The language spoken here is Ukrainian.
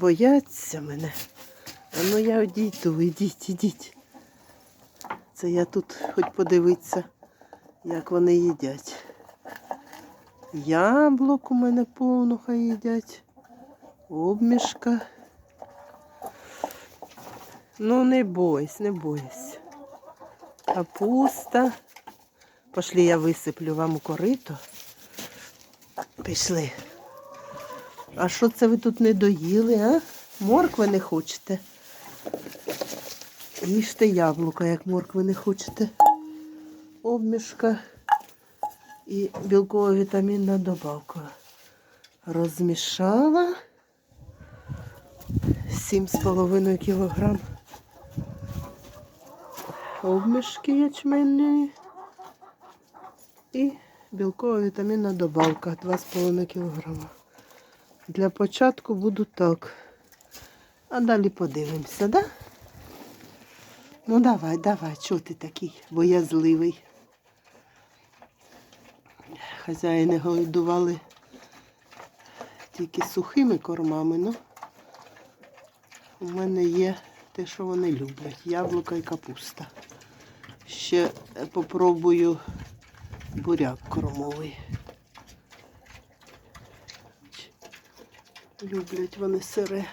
Бояться мене. А ну я одійду, ідіть, ідіть. Це я тут хоч подивитися, як вони їдять. Яблук у мене повно хай їдять. Обмішка. Ну не бойся, не бойся. Капуста. Пошлі я висиплю вам у корито. Пішли. А що це ви тут не доїли, а? Моркви не хочете? Їжте яблука, як моркви не хочете. Обмішка і білкова вітамінна добавка. Розмішала 7,5 кілограм. Обмішки ячменні. І білкова вітамінна добавка 2,5 кілограма. Для початку буду так. А далі подивимося, да? Ну давай, давай, чого ти такий боязливий? Хазяїни голодували тільки сухими кормами, ну у мене є те, що вони люблять. Яблука і капуста. Ще попробую буряк кормовий. Люблять вони сире.